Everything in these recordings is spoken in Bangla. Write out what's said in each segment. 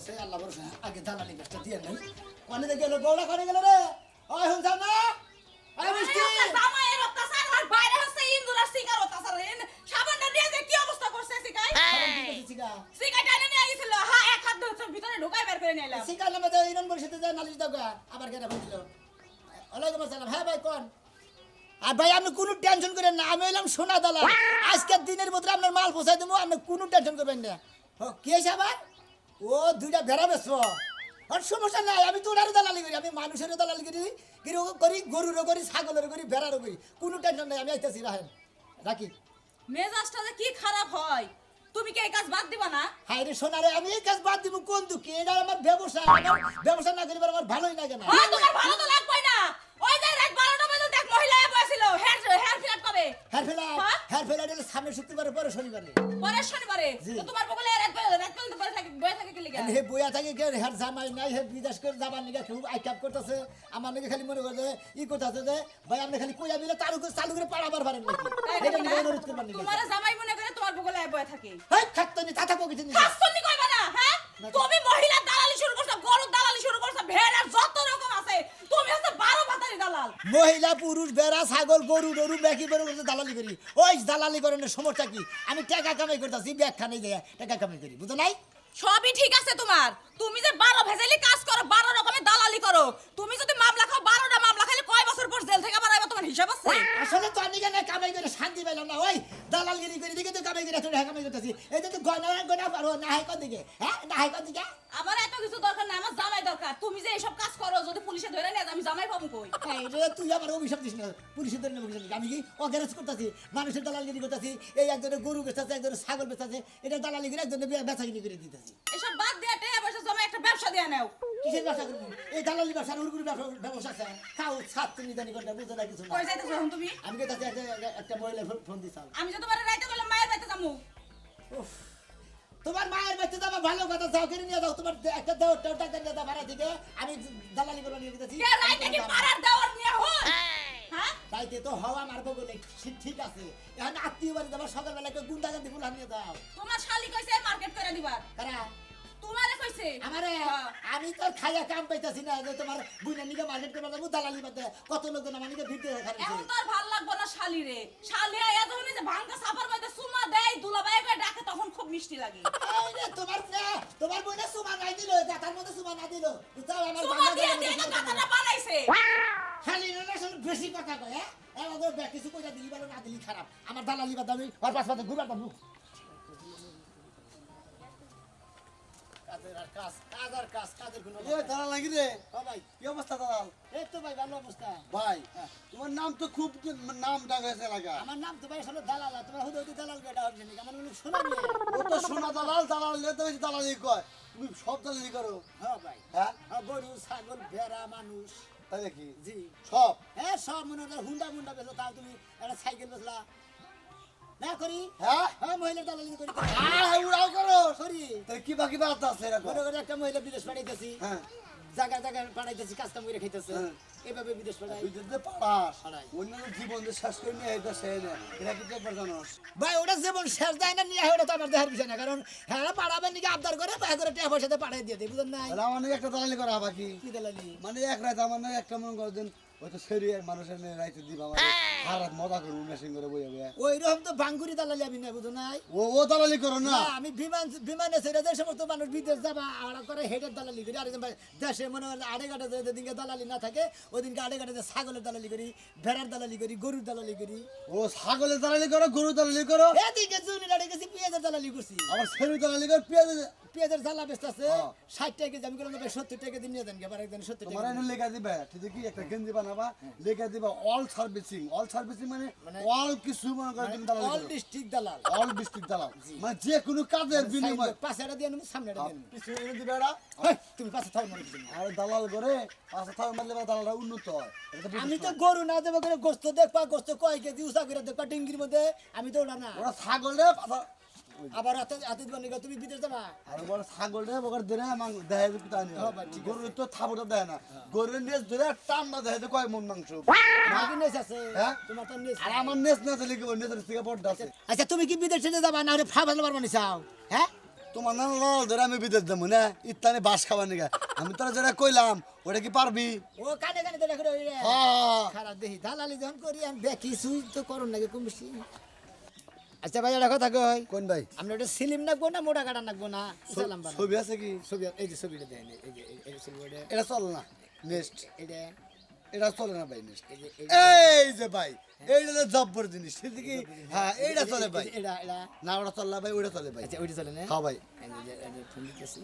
সে আল্লাহ ভরসা আগে দালালি কাজটা দিয়ে নেই। কোনে গেল বউলা করে গেল রে। ওই হুন না আরে মিষ্টি। জামাইয়ের অত্যাচার। আর বাইরে হচ্ছে ইন্দুরের শিকার অত্যাচার। এন- সাবানটা নিয়ে যে কি অবস্থা করছে করছিস চিকা? শিকাই টাইনে নিয়ে গেছিল হ্যাঁ এক হাত ধরে ভিতরে ঢুকাই বের করে নিয়ে এলাম। নামে তো ইরান পরিষদে যায় নালিশ দাও আবার কেন দিল? ওয়ালাইকুম আসসালাম। হ্যাঁ ভাই কোন? আর ভাই আপনি কোনো টেনশন করেন না। আমি হইলাম সোনা দালাল। আজকের দিনের মধ্যে আপনার মাল পৌঁছাই দেবো আপনি কোনো টেনশন করবেন না। ও, কি আবার? ও দুইটা ভেড়া বেসবো আর সমস্যা নাই আমি তো ওনারও দালালি করি আমি মানুষেরও দালালি করি গিরো করি গরুরও করি ছাগলেরও করি ভেড়ারও করি কোনো টেনশন নাই আমি আইতেছি রাখেন রাখি। মেজাজটা যে কি খারাপ হয় তুমি কি এই কাজ বাদ দিবা না? হায় রে সোনারে আমি এই কাজ বাদ দিব কোন দুঃখে? এটা আমার ব্যবসা আমার ব্যবসা না করিবার আমার ভালোই লাগে না। তোমার ভালো তো লাগবেই না। ওই যে রাত 12টা বসেছিল হেয়ার হেয়ার ফিলাট কবে? হ্যাঁ ফেলা হ্যাঁ? হ্যাঁ ফেলা এটা সামনে শুক্রবারে পরে শনিবারে। পরের শনিবারে। তো তোমার বগলে রাত রাত পর্যন্ত বসে থাকে বসে থাকে কি লিগা হে বইয়া থাকে কে? হ্যাঁ জামাই নাই হে বিদেশ করে যাবার নিগা খুব আইকাপ করতেছে। আমার নাকি খালি মনে করে ই করতেছে যে ভাই আপনি খালি কইয়া দিলে চালু করে চালু করে পাড়াবার পারেন নাকি? এটা নিয়ে অনুরোধ করবার নিগা। তোমার জামাই মনে করে তোমার বগলে বসে থাকে। হেই থাকতো নি তাতা পকিতে নি কইবা না হ্যাঁ? তুমি মহিলা দালালি শুরু করছ গরুর দালালি শুরু করছ ভেড়ার যত রকম আছে তুমি হচ্ছে মহিলা পুরুষ বেড়া ছাগল গরু গরু ব্যাকি বেরো করতে দালালি করি। ওই দালালি করানোর সমস্যা কি? আমি টাকা কামাই করতেছি ব্যাখ্যা নেই দেয়া টাকা কামাই করি বুঝো নাই? সবই ঠিক আছে তোমার। তুমি যে বারো ভেজালি কাজ করো বারো রকমের দালালি করো। তুমি যদি মামলা খাও বারোটা মামলা খাইলে কয় বছর পর জেল থেকে আবার তোমার হিসাব আছে? আসলে তো আমি কেন কামাই করে শান্তি পেলাম না? ওই দালালগিরি করে দিকে তো কামাই করে তোর কামাই করতেছি। এই তো গয়না গয়না পারো না হাই কোন দিকে হ্যাঁ না হাই কোন দিকে আমার এত কিছু দরকার না আমার জামাই দরকার। তুমি যে এইসব কাজ করো যদি পুলিশে ধরে আমি জামাই পাবো কই? রে তুই আমার অভিশাপ দিস না পুলিশের ধরে নেব আমি কি অগ্যারেজ করতেছি? মানুষের দালালগিরি করতেছি এই একজনের গরু বেচাচ্ছে একজনের ছাগল বেচাচ্ছে এটা দালালি করে একজনের বেচাগিরি করে দিতেছি। এসব বাদ দিয়ে টাকা পয়সা জমা একটা ব্যবসা দিয়ে নাও। কিসের ব্যবসা করব? এই দালালি ব্যবসা উড়গুড়ি ব্যবসা আছে? খাও ছাদ তুমি জানি করতে বুঝতে না কিছু না। কই যাইতেছো এখন তুমি? আমি কে একটা- মহিলা ফোন দিতাম আমি যে তোমার রাইতে বলে মায়ের বাড়িতে যাব উফ, তোমার মায়ের বাচ্চা তো আমার ভালো কথা যাও কিনে নিয়ে যাও। তোমার একটা দেওয়ার টাকা টাকা নিয়ে যাও ভাড়া দিকে আমি দালালি করে নিয়ে দিতেছি। কে রাইতে কি পাড়ার দেওয়ার নিয়ে হন? হ্যাঁ? তাইতে তো হওয়া মারবো বলে ঠিক- ঠিক আছে। এখন আত্মীয় বাড়ি যাবার সকালবেলা একটা গুন্ডা গান্ধি ফুল নিয়ে দাও তোমার শালি কইছে মার্কেট করে দিবার। কারা? তোমারে কইছে? আমারে? হ্যাঁ। আমি তো খাইয়া কাম পাইতাছি না যে তোমার বুইনা নিকে মার্কেট যাব দালালি বাদে কত আমার নিকে ভিড় খাচ্ছে ভালো লাগবো না শালি রে। শালি আয়া যখন যে ভাঙ্গা সাপার সুমা দেয় দুলাবাই ডাকে তখন খুব মিষ্টি লাগে। তোমার তোমার বইনা সুমা নাই দিল তার মধ্যে সুমা না দিল। আমার দিয়ে দিয়ে কথাটা বানাইছে। না শুধু বেশি কথা কয় হ্যাঁ? ব্যাগ কিছু দিলি না দিলি খারাপ। আমার দালালি বাদ ঘুরবার পাবো আর কাজ কাজ আর কাজ কাজের কোনো এ দালাল নাকি রে। ভাই। কি অবস্থা দালাল এই তো ভাই ভালো অবস্থা। ভাই হ্যাঁ। তোমার নাম তো খুব নাম এলাকা। আমার নাম তো ভাই আসলে দালাল তোমার হুদে হুদে দালাল বেটা হচ্ছে নাকি? আমার লোক শোনা ও তো দালাল দালাল লেতে বেশি দালালি কয়। তুমি সব দালালি করো। হ্যাঁ ভাই। হ্যাঁ? গরু ছাগল ভেড়া মানুষ। তাই নাকি? জি। সব? হ্যাঁ সব মনে হয় হুন্ডা মুন্ডা বেচলো তাও তুমি একটা সাইকেল বেচলা। না করি? হ্যাঁ? হ্যাঁ মহিলা দালালি করি। আহ উড়াও করো করি তাই কি বাকি বার্তা আছে এরকম? মনে করে একটা মহিলা বিদেশ পাঠাইতেছি। হ্যাঁ। জায়গা জায়গা পাঠাইতেছি কাজ কাম করে খাইতেছে। হ্যাঁ। এভাবে বিদেশ পাঠাই। অন্য জীবন যে শেষ করে নিয়ে এটা সে না। এটা কি একবার জানোস? ভাই ওটা যেমন শেষ যায় না নিয়ে ওটা তো আমার দেহের বিষয় না। কারণ হ্যাঁ পাড়াবেন নাকি আবদার করে ভাই করে টাকা পয়সাতে পাঠাই দিয়ে বুঝলেন আমার একটা দালালি করা বাকি? কি দালালি? মানে এক রাত আমার একটা মনে হয়তো শরীরের মানুষের রাইতে দিবা হারাত মজা করব মেশিন করে বইয়া বইয়া। ওই রকম তো দালালি আমি বুঝো নাই। ও ও দালালি করো না। না আমি বিমান বিমানে ছেড়ে যে সমস্ত মানুষ বিদেশ যাবা আড়া করে হেডের দালালি করি। আর দেশে মনে আড়ে ঘাটে যেদিনকে দালালি না থাকে ওদিনকে আড়ে ঘাটে ছাগলের দালালি করি ভেড়ার দালালি করি গরুর দালালি করি। ও ছাগলের দালালি করো গরু দালালি করো। এদিকে জুনি গেছি পেঁয়াজের দালালি করছি। আবার শরীর দালালি করো পেঁয়াজ পেঁয়াজের জ্বালা বেচতে আছে। ষাট টাকা কেজি আমি করলাম সত্তর টাকা দিন নিয়ে দেন একজন সত্তর টাকা এনে লেখা দিবে ঠিক কি একটা গেঞ্জি বানাবা লেখা দিবা অল সার্ভিসিং অল সার্ভিসিং মানে মানে- অল কিছু মনে করো তুমি দালালি অল ডিস্ট্রিক্ট দালাল। অল ডিস্ট্রিক্ট দালাল। মানে যে কোনো কাজের বিনিময়। পাশে এটা দিয়ে নেব সামনে এটা দিয়ে নেব পিছনে এনে দিবে এরা। হেই, তুমি পাশে থাও মনে আর দালাল করে পাঁচটা থাকা মারলে দালালটা উন্নত হয়। এটা আমি তো গরু না দেবো করে গোস্ত দেখবা গোস্ত কয় কেজি উষা করে দেখবা ডিঙ্গির মধ্যে। আমি তো ওটা না। ওরা ছাগল আবার হাতে হাতে দিবা নিগা তুমি বিদেশ যাবা? আর ছাগল রে কোথায় নিয়ে হ্যাঁ ভাই, ঠিক গরু তো দেয় না। গরুর নেস ধরে টান না যে কয় মন মাংস। নাকি নেস আছে হ্যাঁ? তোমার তো নেস আর আমার নেস না দিলে কি নেসের থেকে বড় আছে। আচ্ছা তুমি কি বিদেশে যাবা না হলে ফা ভালো পারবা চাও হ্যাঁ? তোমার না লল ধরে আমি বিদেশ যাব না? ইত্যাদি বাস খাবার নিগা। আমি তোরা যেটা কইলাম ওটা কি পারবি? ও কানে কানে তো দেখো রে। হ্যাঁ। খারাপ দেখি। দালালি যখন করি আমি দেখি সুই তো করুন নাকি কম বেশি। আচ্ছা ভাই একটা কথা কই। কোন ভাই? আমরা ওটা সিলিম নাকবো না মোটা কাটা নাকবো না? সালাম ছবি আছে কি? ছবি এই যে ছবিটা দেন এই যে এই- এই ছবিটা এটা। চল না। নেক্সট এটা। এটা চলে না ভাই নেক্সট এই যে এই এই যে ভাই এইটা তো জব্বর জিনিস ঠিক কি? হ্যাঁ এইটা চলে ভাই। এটা এটা। না ওটা চললা ভাই ওটা চলে ভাই। আচ্ছা ওইটা চলে না? হ্যাঁ ভাই। ফোন দিতেছি।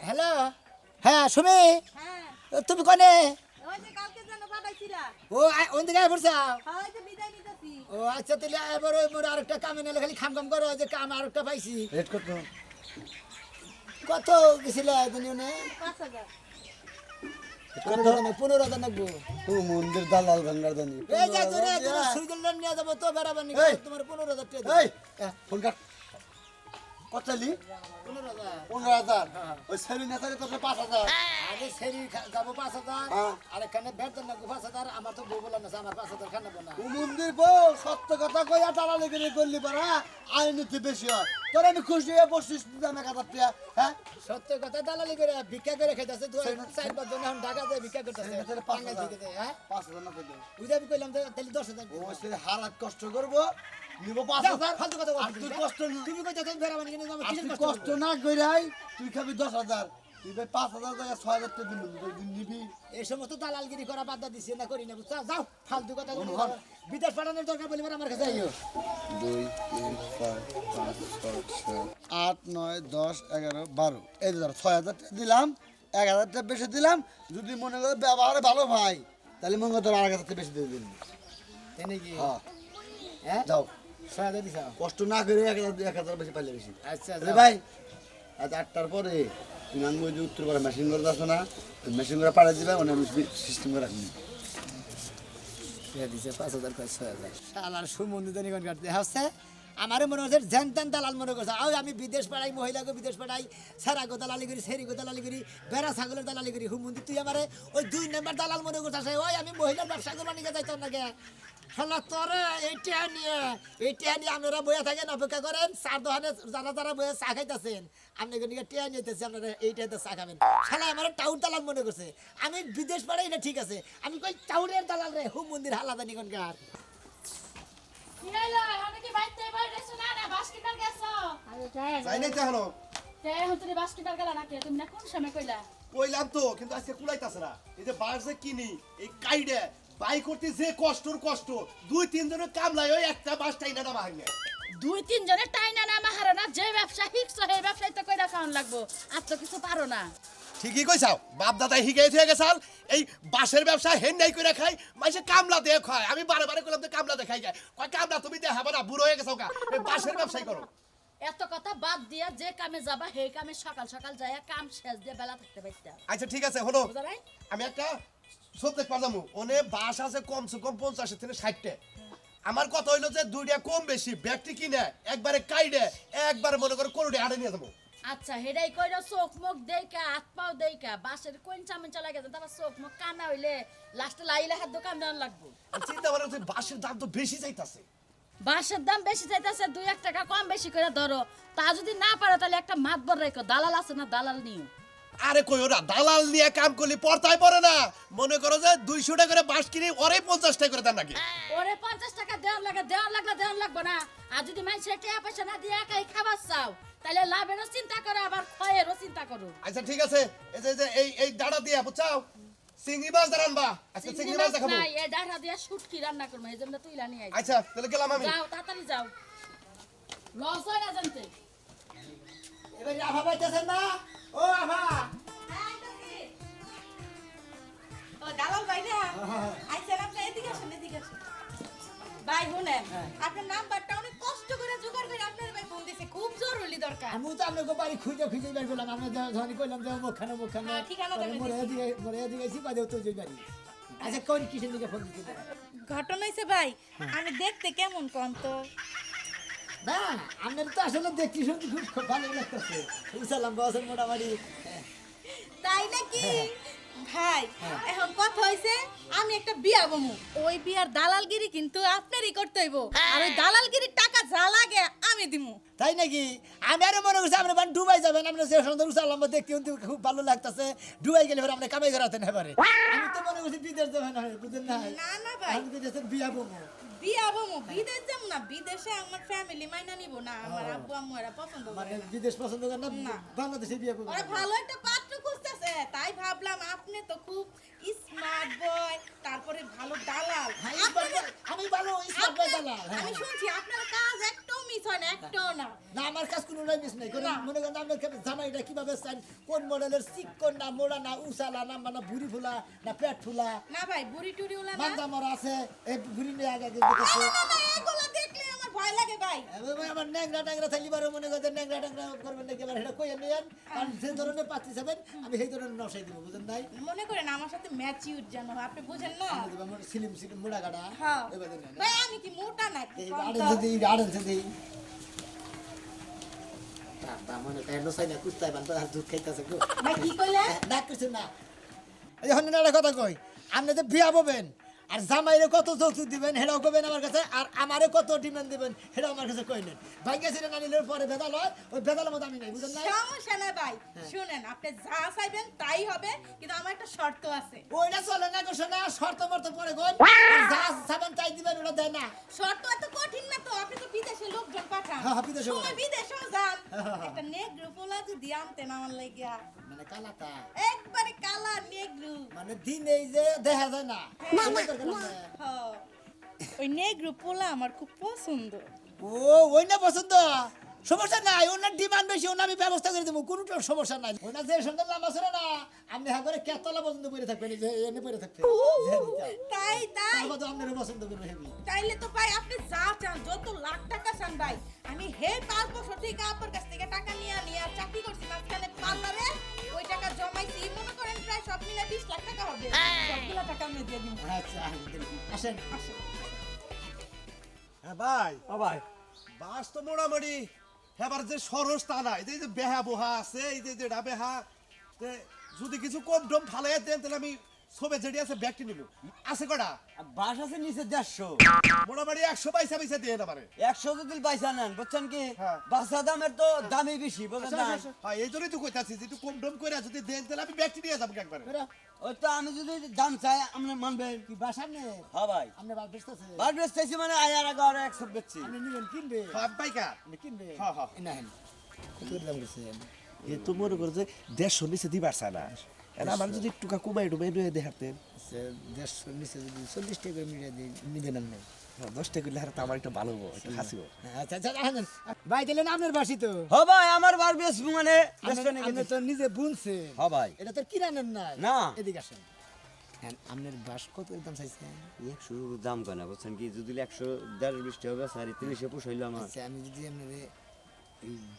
হ্যালো? হ্যাঁ সুমি? হ্যাঁ। তুমি কনে? ওই যে কালকে যেন পাঠাইছিলা ও ওন পড়ছাও হয় ও আচ্ছা তাহলে এবার ওই মোর আরেকটা কামে নালে খালি খাম খাম করো যে কাম আরেকটা পাইছি। রেড কত কত গেছিল পাঁচ হাজার। পনেরো হাজার নাকবো তুমি মন্দির দালাল ভাঙ্গার জানি এই যে তোরে তোরে সুইজারল্যান্ড নিয়ে যাব তো বেড়াবার নাকি এই! তোমার পনেরো হাজার টাকা ফোন কাট। কত চালি পনেরো হাজার। পনেরো হাজার? ওই সেরি নেতারে তোকে পাঁচ হাজার। আগে সেরি খা- যাব পাঁচ হাজার। আর এখানে বেতন নাকবো পাঁচ হাজার আমার তো বউ বললাম না আমার পাঁচ হাজার খান না? মন্দির বউ সত্য কথা কইয়া দালালি করে করলি পারা আইনতি বেশি হয়। তোর আমি খুশি হয়ে বসছিস দামে হ্যাঁ? সত্য কথা দালালি করে ভিক্ষা করে খাইতেছে তুই চার পাঁচ জন এখন ঢাকা যায় ভিক্ষা করতেছে। পাঁচ হাজার। থেকে দেয়, হ্যাঁ? পাঁচ হাজার না পেলে বুঝে আমি কইলাম তাহলে দশ হাজার ও সে হারাত কষ্ট করব নিব পাঁচ হাজার। ফালতু কথা তুই হ্যাঁ? কষ্ট তুমি কইতে বেড়াবানি কিনে যাব আর কিসের তুই কষ্ট কষ্ট না কইরাই তুই খাবি দশ হাজার। তুই ভাই পাঁচ হাজার টাকা ছয় হাজার টাকা দিবি দিন নিবি। এই সমস্ত দালালগিরি করা বাদ দিছি না করি না বুঝছ? যাও ফালতু কথা বিদেশ পাঠানোর দরকার বলি আমার কাছে আইও। দুই তিন চার পাঁচ ছয় আট নয় দশ এগারো বারো। এই যে ধরো ছয় হাজার টাকা দিলাম এক হাজার টাকা বেশি দিলাম যদি মনে করো ব্যবহারে ভালো ভাই তাহলে মনে করো আর এক হাজার টাকা বেশি দিয়ে দিন তাই নাকি? হ্যাঁ। হ্যাঁ? যাও। ছয় হাজার দিছাও কষ্ট না করে এক হাজার এক হাজার বেশি পাইলে বেশি। আচ্ছা ভাই আজ আটটার পরে তুমি আমি যে উত্তর করে মেশিন করে আসো না মেশিন করে পাড়া দিবে মানে আমি সিস্টেম করে রাখবি। পাঁচ হাজার ছয় হাজার। সালার সুমন্দির কাটতে হচ্ছে? আমারও মনে হচ্ছে ধ্যান ত্যান দালাল মনে করছে। আর আমি বিদেশ পাড়াই, মহিলাকে বিদেশ পাড়াই সারা গো দালালি করি সেরি গো দালালি করি, বেড়া ছাগলের দালালি করি। হুমন্দি তুই আমারে ওই দুই নাম্বার দালাল মনে করছিস ওই, আমি মহিলার ব্যবসা করব নিয়ে যাইতাম না গে মনে করছে। আমি বিদেশ পাড়াই না ঠিক আছে। আমি কই টাউনের দালাল রে হুম মন্দির হালাদানি কোনকার? যাই নাই তেহনো তে এখন তুমি বাস কিনার গেলা নাকি? তুমি না কোন সময় কইলা? কইলাম তো কিন্তু আজকে কুলাইতাছে না। এই যে বাস কিনি এই কাইডে বাই করতে যে কষ্টর কষ্ট। দুই তিন জনের কামলাই ওই একটা বাস টাইনা দুই তিন জনের টাইনা না মাহারে না যে ব্যবসা শিখছো সেই ব্যবসায় তো কইরা খাওয়ান লাগবো। আর তো কিছু পারো না। ঠিকই কইছাও। বাপ দাদা হিগাই থেকে গেছাল এই বাসের ব্যবসা হেন নাই করে খাই মাইসে কামলা দিয়ে খায়। আমি বারে বারে কইলাম তো কামলা দেখাই যায় কয় কামলা তুমি দিয়ে হবে না বুড়ো হয়ে গেছো কা এই বাসের ব্যবসাই করো। এত কথা বাদ দিয়া যে কামে যাবা সেই কামে সকাল সকাল যায় কাম শেষ দিয়ে বেলা থাকতে পারতে আচ্ছা ঠিক আছে হলো আমি একটা সত্যি পারলাম ওনে বাস আছে কমসে কম পঞ্চাশের থেকে ষাটটে। আমার কথা হইল যে দুইটা কম বেশি ব্যাগটি কিনে একবারে কাইডে একবারে মনে করে করুড়ে আড়ে নিয়ে যাব। আচ্ছা হেডাই কইরা চোখ মুখ দেইকা হাত পাও দেইকা বাসের কোন চামন চালা গেছে তারপর চোখ মুখ কানা হইলে লাস্টে লাইলে হাত দোকান দেওয়ান লাগবো। চিন্তা করে যে বাসের দাম তো বেশি যাইতাছে। বাঁশের দাম বেশি চাইতেছে দুই এক টাকা কম বেশি করে ধরো। তা যদি না পারো তাহলে একটা মাতবর রেখো দালাল আছে না দালাল নিও। আরে কই ওরা দালাল নিয়ে কাম করলি পড়তাই পড়ে না। মনে করো যে দুইশো টাকা করে বাস কিনি ওরে পঞ্চাশ টাকা করে দেন নাকি? ওরে পঞ্চাশ টাকা দেওয়ার লাগে দেওয়ার লাগলে দেওয়ার লাগবে না। আর যদি মানুষের টাকা পয়সা না দিয়ে একাই খাবার চাও তাহলে লাভেরও চিন্তা করো আবার ক্ষয়েরও চিন্তা করো। আচ্ছা ঠিক আছে। এই যে- এই এই ডাটা দিয়া বুঝছাও? চিংড়ি মাছ দাঁড়ান বা আজকে চিংড়ি মাছ দেখাবো। নাই এই ডাটা দিয়ে শুটকি রান্না করব এই জন্য তুই লানি আইছি আচ্ছা তাহলে গেলাম আমি। যাও তাড়াতাড়ি যাও। লস হয় না জানতে? এবার আভা পাইতেছেন না? ও আভা! ও দালাল ভাই না আইছেন আপনি এদিকে আসেন এদিকে আসেন। ভাই শুনেন আপনার নাম্বারটা অনেক কষ্ট করে জোগাড় করে আপনার ভাই ফোন দিছে খুব জরুরি দরকার। আমি তো আপনাকে বাড়ি খুঁজে খুঁজে বের করলাম আমরা যখন কইলাম যে মুখানে মুখানে হ্যাঁ, ঠিকানা মরে দিয়ে মরে দিয়ে গেছি বাদে তো যে বাড়ি। আচ্ছা কোন কিসের দিকে ফোন দিতে ঘটনা হইছে ভাই আমি দেখতে কেমন কোন তো? না আপনার তো আসলে দেখছি শুনছি খুব ভালো লাগতেছে। বুঝলাম বসের মোটামুটি। তাই নাকি? ভাই এখন কথা হইছে আমি একটা বিয়া বমু। ওই বিয়ার দালালগিরি কিন্তু আপনারই করতে হইব। আর ওই দালালগিরির টাকা যা লাগে আমি দিমু। তাই নাকি? আমি আরও মনে করছি আপনি মানে ডুবাই যাবেন আপনি যে সুন্দর উসালাম দেখতে কিন্তু খুব ভালো লাগতেছে। ডুবাই গেলে পরে আপনি কামাই করাতেন এবারে আমি তো মনে করছি বিদেশ যাবেন বুঝলেন না? না না ভাই। আমি বিদেশের বিয়া বমু। বিয়া বামু বিদেশ যাম না বিদেশে আমার ফ্যামিলি মাইনা নিব না আমার আব্বু আম্মু এরা পছন্দ মানে করে না। বিদেশ পছন্দ করেন না না। বাংলাদেশে বিয়া ওরা ভালো একটা পাত্র খুঁজতেছে তাই ভাবলাম আপনি তো খুব স্মার্ট বয় তারপরে ভালো দালাল। হ্যাঁ, আমি ভালো স্মার্ট বাই দালাল হ্যাঁ। আমি শুনছি আপনার কাজ একটাও মিস হয় না একটাও না। না আমার কাজ কোনো মিস নাই। করে না। মনে করেন আপনার জামাইটা কীভাবে চান কোন মডেলের চিকন না মোড়া না উসালা না মানে ভুড়ি ফুলা না পেট ফুলা? না ভাই বুড়ি টুড়ি না। মরা আছে এই ভুড়ি নিয়ে আগে আগে দেখেছে। না, না, এগুলো দেখলে আমার ভয় লাগে ভাই? আমার ন্যাংরা ট্যাংরা থাকলে বারো মনে করতে ন্যাংরা ট্যাংরা করবেন নাকি? এবার কইয়া যে ধরনের যাবেন আমি সেই ধরনের নসাই দিব বুঝেন নাই? মনে করেন আমার সাথে ম্যাচিউর যেন আপনি বুঝেন না? আমার সিলিম সিলিম হ্যাঁ। ভাই আমি কি মোটা নাকি? এই কম আড়েন তো? যদি আড়েন যদি। বাবা মনে তাই নসাই না কুস্তাই বান আর দুধ খাইতেছে গো। ভাই কি কইলে না কিছু না। এই একটা কথা কই আপনি তো বিয়া পাবেন আর জামাইরে কত যৌতুক দিবেন সেটাও কবেন আমার কাছে আর আমারে কত ডিমান্ড দিবেন সেটাও আমার কাছে কইলেন। ভাই গেছিলেন না নিলে পরে বেদাল হয় ওই বেদালের মতো আমি নাই বুঝলেন না সমস্যা নাই ভাই শুনেন আপনি যা চাইবেন তাই হবে কিন্তু আমার একটা শর্ত আছে। ওইটা চলে না গো শোনা শর্ত মর্ত পরে গন যা চাবেন তাই দিবেন ওটা দেয় না। শর্ত এত কঠিন না তো আপনি তো বিদেশে লোকজন পাঠান। হ্যাঁ, হ্যাঁ, বিদেশে সময়। বিদেশেও যান। একটা নেগ্রো পোলা যদি আনতেন আমার লাগিয়া। মানে কালাতা একবারে কালা নেগ্রো। মানে দিন এই যে দেখা যায় না। হ ওই নেগ্রো পোলা আমার খুব পছন্দ। ও ওই না পছন্দ? সমস্যা নাই ওনার ডিমান্ড বেশি ওনার আমি ব্যবস্থা করে দেবো কোনো সমস্যা নাই। ওনার যে সুন্দর লাম্বা ছিল না আপনি হ্যাঁ করে কেতলা পর্যন্ত পরে থাকবেন এই যে এনে পরে থাকবেন তাই তাই। তারপর তো আপনার পছন্দ করবে হেবি। তাইলে তো ভাই আপনি যা চান যত লাখ টাকা চান ভাই আমি হে পাঁচ বছর থেকে আপনার কাছ থেকে টাকা নিয়ে নিয়ে আর চাকরি করছি মাঝখানে পার্লারে ওই টাকা জমাইছি। মনে করেন প্রায় সব মিলে বিশ লাখ টাকা হবে। সবগুলো টাকা আমি দিয়ে দিব। আচ্ছা আসেন। হ্যাঁ ভাই। ও ভাই। বাস তো মোটামুটি এবার যে সরস তা নাই এই যে বেহা বোহা আছে এই যে যেটা বেহা যদি কিছু কম টম ফালাই দেন তাহলে আমি সবে যেটি আছে ব্যাগটি নিব। আছে কটা? বাস আছে নিচে দেড়শো। মোটামুটি একশো পয়সা পয়সা দিয়ে না পারে একশো যদি পয়সা নেন বুঝছেন কি? হ্যাঁ। বাসা দামের তো দামই বেশি বুঝলেন না? হ্যাঁ এই জন্যই তো কইতাছি যে একটু কম ডম করে যদি দেন তাহলে আমি ব্যাগটি নিয়ে যাব একবারে। ওই তো আমি যদি দাম চাই আপনি মানবেন কি বাস নে হ্যাঁ ভাই। আপনি বাস বেচতেছে বাস বেচতেছি মানে আয়ার আগে আরও একশো বেচছি। আপনি নিবেন কিনবে? হ্যাঁ পাইকা আপনি কিনবে? হ্যাঁ, হ্যাঁ। না হেন কত দাম গেছেন এ তো মনে করো যে দেড়শো নিচে দিবার চায় না। আমার যদি একটু কুমাই ডুবাই ডুবাই দেখাতেন দেড়শো নিচে যদি চল্লিশ টাকা মিলিয়ে দিই নিবেন আপনি? দশটা করলে হারে আমার একটু ভালো হব একটু হাসিব আচ্ছা আচ্ছা ভাই দিলেন আপনার বাসি তো? হ্যাঁ ভাই আমার বার বেচবো মানে আপনি তো নিজে বুনছে হ্যাঁ ভাই। এটা তো কিরানের না। না। এদিকে আসেন। হ্যাঁ, আপনার বাস কত দাম চাইছেন? একশো দাম কেন বুঝছেন কি? যদি একশো দেড় বিশটা হবে সাড়ে তিরিশে পোষাইলো আমার। আচ্ছা আমি যদি আপনার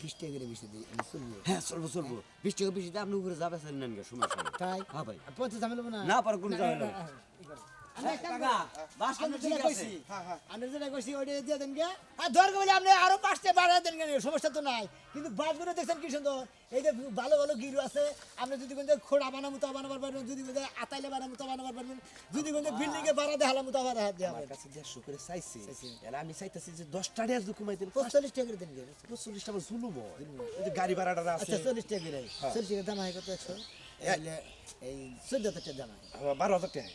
বিশ টাকা করে বেশি দিই আমি চলবো? হ্যাঁ চলবো চলবো। বিশ টাকা বেশি আপনি উপরে যাবে স্যার নেন তাই? হ্যাঁ ভাই। পঞ্চাশ না? না পারে কোনো যাবে আর দরকার বলে আপনি আরও পাঁচটা বাড়ায় দেন সমস্যা তো নাই। কিন্তু বাসগুলো দেখছেন কি সুন্দর? এই যে ভালো ভালো গিরু আছে আপনি যদি কোন খোড়া বানাবো তো বানাবার পারবেন যদি কোন আতাইলে বানাবো তো বানাবার পারবেন যদি কোন বিল্ডিং এ বাড়া দেখালাম তো আবার হাত দেওয়া আমার কাছে দেড়শো করে চাইছি। চাইছি। আমি চাইতেছি যে দশটা ডেস কুমাই দিন পঁচল্লিশ টাকা করে দেন জুলুম গাড়ি ভাড়াটা আছে। আচ্ছা চল্লিশ টাকা চল্লিশ টাকা দাম হয় কত একশো? এলে এই চোদ্দ হাজার টাকা দাম হয় আমার বারো হাজার টাকা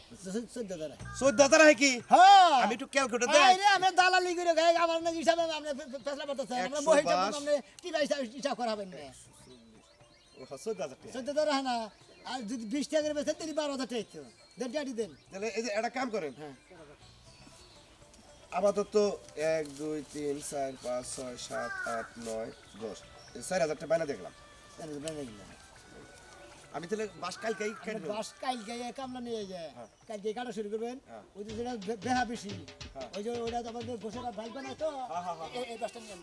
চোদ্দ হাজার চোদ্দ হাজার হয় কি? হ্যাঁ আমি একটু ক্যালকুলেটর এই দেয় রে, আমরা দালালি করে আমার হিসাবে আমরা ফেসলা করতেছে আমরা একশো মহিলা বাস। আমরা টিভা হিসাব হিসাব করাবেন না চোদ্দ হাজার টাকা। চোদ্দ হাজার হয় না আর যদি বিশ টাকা করে বেচেন তাহলে বারো হাজার টাকা দেন গাড়ি দেন। তাহলে এই যে একটা কাম করেন হ্যাঁ। আপাতত এক দুই তিন চার পাঁচ ছয় সাত আট নয় দশ চার হাজার টাকা বাইনা দেখলাম তাহলে তো বেঁধে গেলাম। আমি তাহলে বাস কালকেই কেটে বাস কালকে কামলা নিয়ে যায় হ্যাঁ। কালকে কাটা শুরু করবেন। হ্যাঁ। ওই যে যেটা বেহা বেশি। হ্যাঁ। ওই যে ওটা তো আমাদের গোসলা তো। এই- বাসটা নিয়ে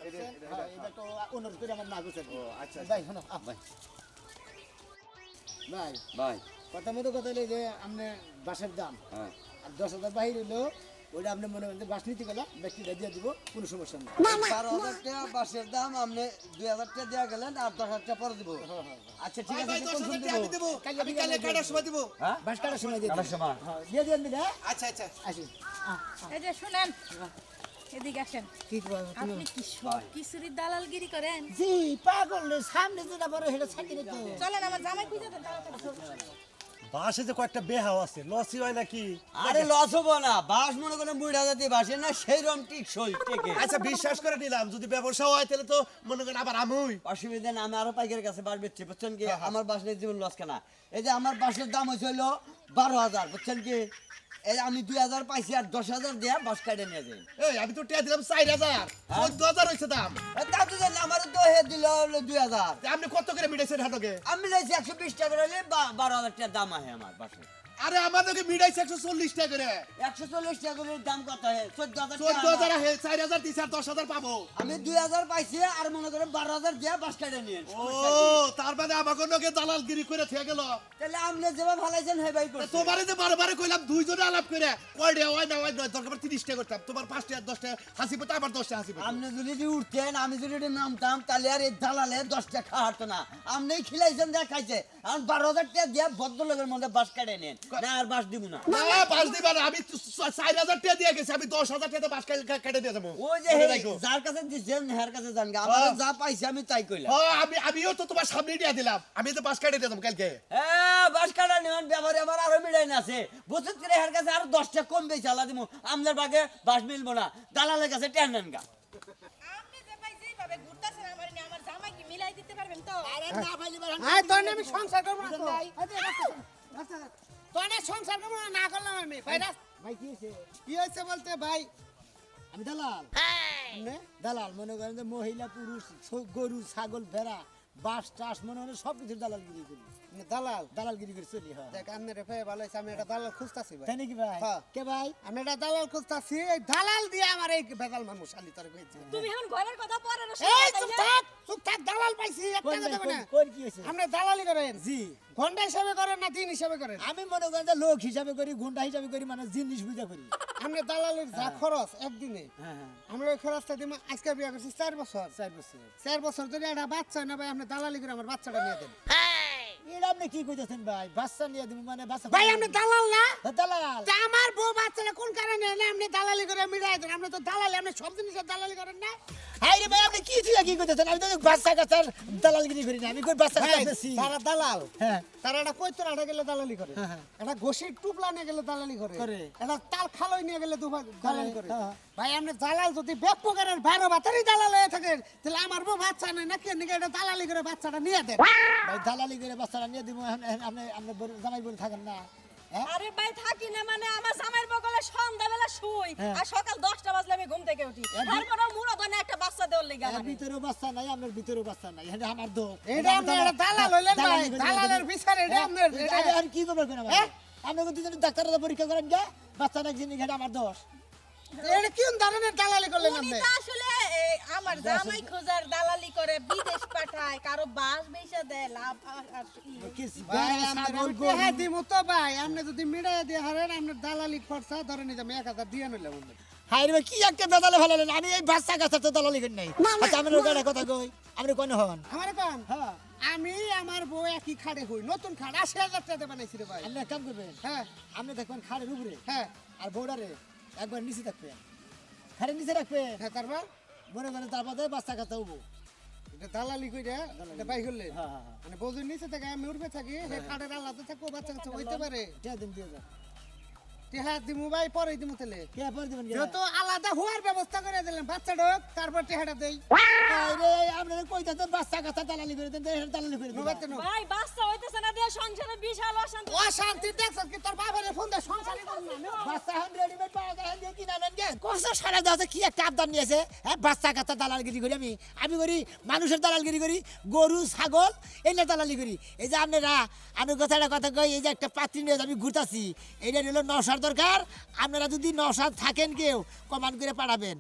এই বাসটা অনুরোধ করে আমার না গোসল আচ্ছা, ভাই শোনো ভাই ভাই ভাই কথা মতো কথা হলো যে আপনি বাসের দাম। আর দশ হাজার বাহির হলো ওইটা আপনি মনে করেন বাস নিতে গেলে ব্যক্তিটা দিয়ে দিব কোনো সমস্যা নেই। বারো হাজার টাকা বাসের দাম আপনি দুই হাজার টাকা দেওয়া গেলেন আর দশ হাজার টাকা পরে দিব। আচ্ছা ঠিক আছে কোন ফোন দিব? আমি কালে কাটার সময় দিব? হ্যাঁ? বাস কাটার সময় দিয়ে কাটার দিন। সময়? হ্যাঁ, দিয়ে দিয়ে দিন হ্যাঁ আচ্ছা আচ্ছা। আসি। এই যে শুনেন এদিকে আসেন। কি করব তুমি? আপনি কি সব কিছুরই দালালগিরি করেন? জি পাগল সামনে যেটা বড় সেটা তো চলেন আমার জামাই খুঁজে দেন। বাসে যে কয়েকটা বেহাও আছে লসই হয় নাকি? আরে লস হব না বাস মনে করেন বুড়া জাতি বাসে না সেই রকম টিকসই টেকে। আচ্ছা বিশ্বাস করে নিলাম যদি ব্যবসা হয় তাহলে তো মনে করেন আবার আমুই। অসুবিধা না আমি আরও পাইকারের কাছে বাস বেচছি বুঝছেন কি? হ্যাঁ, আমার বাসের জীবন লস কেনা। এই যে আমার বাসের দাম হয়েছে হলো বারো হাজার বুঝছেন কি? এই আমি দুই হাজার পাইছি আর দশ হাজার দিয়ে বাস কাটে নিয়ে যাই। এই আমি তো টিয়া দিলাম চার হাজার। চোদ্দ হাজার হয়েছে দাম। তা তো জানি আমার তো হে দিল দুই হাজার। আপনি কত করে মিটাইছেন হাটকে? আমি যাইছি একশো বিশ টাকা বা- বারো হাজার টাকা দাম আহে আমার বাসে আরে আমাদেরকে মিটাইছে একশো চল্লিশ টাকা করে। একশো চল্লিশ টাকা করে দাম কত হয়? চোদ্দ হাজার চোদ্দ টাকা। হাজার আহে চার হাজার দিছে আর দশ হাজার পাবো। আমি দুই হাজার পাইছি আর মনে করেন বারো হাজার দিয়ে বাস কাটে নিয়ে ও তার মানে আমাকে লোকে দালালগিরি করে থেকে গেল। তাহলে আপনি যেভাবে ভালাইছেন হে ভাই তোমারে যে বারে বারে কইলাম দুইজনে আলাপ করে কয় ডে হয় না হয় নয় দরকার তিরিশ টাকা করতাম। তোমার পাঁচ টাকা পাঁচটা দশটা হাসি পেতো আমার দশটা হাসি পেতো। আপনি যদি যে উঠতেন আমি যদি নামতাম তাহলে আর এই দালালে দশটা খাওয়া হতো না। আপনি খিলাইছেন দেখ খাইছে আমি বারো হাজার টাকা দিয়ে ভদ্রলোকের মধ্যে বাস কাটে নেন না আর বাস দিব না। না পাঁচ দিবা না আমি তো চ- চার হাজার টাকা দিয়ে গেছি আমি দশ হাজার টাকা বাস কেটে- কেটে দিয়ে যাব। ওই যে হে, রাখো। যার কাছে দিচ্ছেন হের কাছে জান আমার হ্যাঁ। যা পাইছি আমি তাই কইলাম। ও, আমি আমিও তো তোমার সামনে দিয়ে দিলাম। আমি তো বাস কেটে দিয়ে দেবো কালকে। হ্যাঁ বাস কাটা নেওয়ার ব্যাপারে আমার আরও মিলাইন আছে। বছর করে হের কাছে আরও দশটা কম বেশি আলা দিব আমাদের বাগে বাস মিলবো না। দালালের কাছে টেন নেন গা। আপনি যে ভাই যেভাবে ঘুরতাছেন আমার নিয়ে আমার জামাই কি মিলাই দিতে পারবেন তো? আরে না পাইলে এবার আয় তোর আমি সংসার করব না তো। নাই। তোর সংসার করব না, করলাম আমি। ভাইরা ভাই কি হয়েছে? কি হয়েছে বলতে ভাই? আমি দালাল। দালাল মনে করেন যে মহিলা পুরুষ গরু ছাগল ভেড়া বাস টাস মনে হয় সব কিছুর দালালগিরি করি। নে, দালাল দালালগিরি করে চলি হয়। দেখ আমি রে ভাই ভালো আমি এটা দালাল খুঁজতাছি ভাই। তাই নাকি ভাই? হ্যাঁ। কে ভাই? আমি এটা দালাল খুঁজতাছি এই দালাল দিয়ে আমার এই বেদাল মানুষ আলি তোর কইছি। তুমি এখন ঘরের কথা পরে না এই চুপ থাক চুপ থাক দালাল পাইছি একটা কথা ভাই, না। কোন- কোন কি হয়েছে? আপনি দালালি করেন। জি। ঘণ্টা হিসাবে করেন না দিন হিসাবে করেন? আমি মনে করেন যে লোক হিসাবে করি গুন্ডা হিসাবে করি মানে জিনিস বুঝা করি। আমরা দালালির যা খরচ একদিনে হ্যাঁ হ্যাঁ। আমরা ওই খরচটা দিব আজকে বিয়ে করছি চার বছর। চার বছর। চার বছর যদি একটা বাচ্চা না ভাই আপনি দালালি করে আমার বাচ্চাটা নিয়ে দেন। এটা আপনি কি কইতেছেন ভাই? বাচ্চা নিয়ে দিব মানে বাচ্চা ভাই আপনি দালাল না? হ্যাঁ, দালাল। তা আমার বউ বাচ্চাটা কোন কারণে আপনি দালালি করে মিলাই দেন। আপনি তো দালালি আপনি সব জিনিসের দালালি করেন না? হাই রে ভাই আপনি কি ঠিক কি কইতেছেন আমি তো বাচ্চা কাচ্চার দালালগিরি করি না আমি কই বাচ্চা কাচ্চা বেশি? তারা দালাল। হ্যাঁ। তারা একটা কৈতর আটা গেলে দালালি করে। হ্যাঁ, হ্যাঁ। একটা ঘষির টুপলা নিয়ে গেলে দালালি করে। করে। একটা তাল খালই নিয়ে গেলে দুবার দালালি করে। হ্যাঁ। ভাই আপনি দালাল যদি ব্যাগ প্রকারের বাতারি দালাল হয়ে থাকে তাহলে আমার বউ বাচ্চা নেই নাকি? নাকি এটা দালালি করে বাচ্চাটা নিয়ে দেন? ভাই দালালি করে বাচ্চাটা নিয়ে দিব আপনি আপনি জামাই বলে থাকেন না। আরে ভাই থাকি না মানে আমার জামাইয়ের বগলে সন্ধ্যাবেলা শুই। হ্যাঁ। আর সকাল দশটা বাজলে আমি ঘুম থেকে উঠি। তারপরে মুড়ো দনে একটা বাচ্চা দেওয়ার লেগে আমার। ভিতরে বাচ্চা নাই আমার ভিতরে বাচ্চা নাই। এটা আমার দোষ। এটা আপনি একটা দালাল হইলেন ভাই দালালের বিচার এটা আপনার এটা আর কি করবেন হ্যাঁ? আপনি দুজনে ডাক্তারের পরীক্ষা করেন যা বাচ্চা নাকি জিনিস এটা আমার দোষ। এটা কোন ধরনের দালালি করলেন উনি আপনি? তো আসলে আমার জামাই খোঁজার দালালি করে বিদেশ পাঠায় কারও বাস বেচা দেয় লাভ আর- হ্যাঁ গরু। দিমু তো ভাই আপনি যদি মিড়াই দিয়ে হারেন আপনার দালালি খরচা ধরে নিতে আমি এক হাজার দিয়ে নিলাম আপনি। রে ভাই, কি একটা বেদালে ভালো আমি এই বাচ্চা কাচ্চা তো দালালি করি নাই। আচ্ছা আমি ওটা কথা কই? আপনি কোন হন? আমার কান? হ্যাঁ। আমি আমার বউ একই খাড়ে হই নতুন খাট আশি হাজার টাকা বানাইছি রে ভাই। আপনি কাম করবেন হ্যাঁ। আপনি দেখবেন খাড়ের উপরে। হ্যাঁ। আর বৌডারে একবার নিচে থাকবে। খাড়ের নিচে রাখবে। হ্যাঁ তারপর? মনে করেন তারপর দেয় বাচ্চা কাচ্চা হব এটা দালালি কইরা এটা বাই করলে? হ্যাঁ, হ্যাঁ, হ্যাঁ। মানে বউদের নিচে থাকে আমি উঠবে থাকি হ্যাঁ। খাটের আলাদা থাকব বাচ্চা কাচ্চা হইতে পারে। টিয়া দিন দিয়ে যান টেহা দিমু ভাই পরে দিমু তাহলে। কে পরে দিবেন আলাদা হওয়ার ব্যবস্থা করে দিলেন বাচ্চা ঢোক তারপর টেহাটা দেই। আরে আপনারা কইতা তো বাচ্চা কাচ্চা দালালি করে দেন এটা দালালি করে দেন। ভাই বাচ্চা হইতেছে না দিয়ে সংসারে বিশাল অশান্তি। অশান্তি দেখছ কি? তোর বাবারে ফোন দে না বাচ্চা রেডিমেড পাওয়া যায় দিয়ে কিনা নেন গে? কষ্ট সারা দাও কি একটা আবদার নিয়েছে হ্যাঁ? বাচ্চা কাচ্চা দালালগিরি করি আমি। আমি করি মানুষের দালালগিরি করি গরু ছাগল এইটা দালালি করি। এই যে আপনারা আমি কথাটা কথা কই এই যে একটা পাত্রী নিয়ে আমি ঘুরতাছি এইটা হলো দরকার? আপনারা যদি নসাদ থাকেন কেউ কমান করে পাঠাবেন।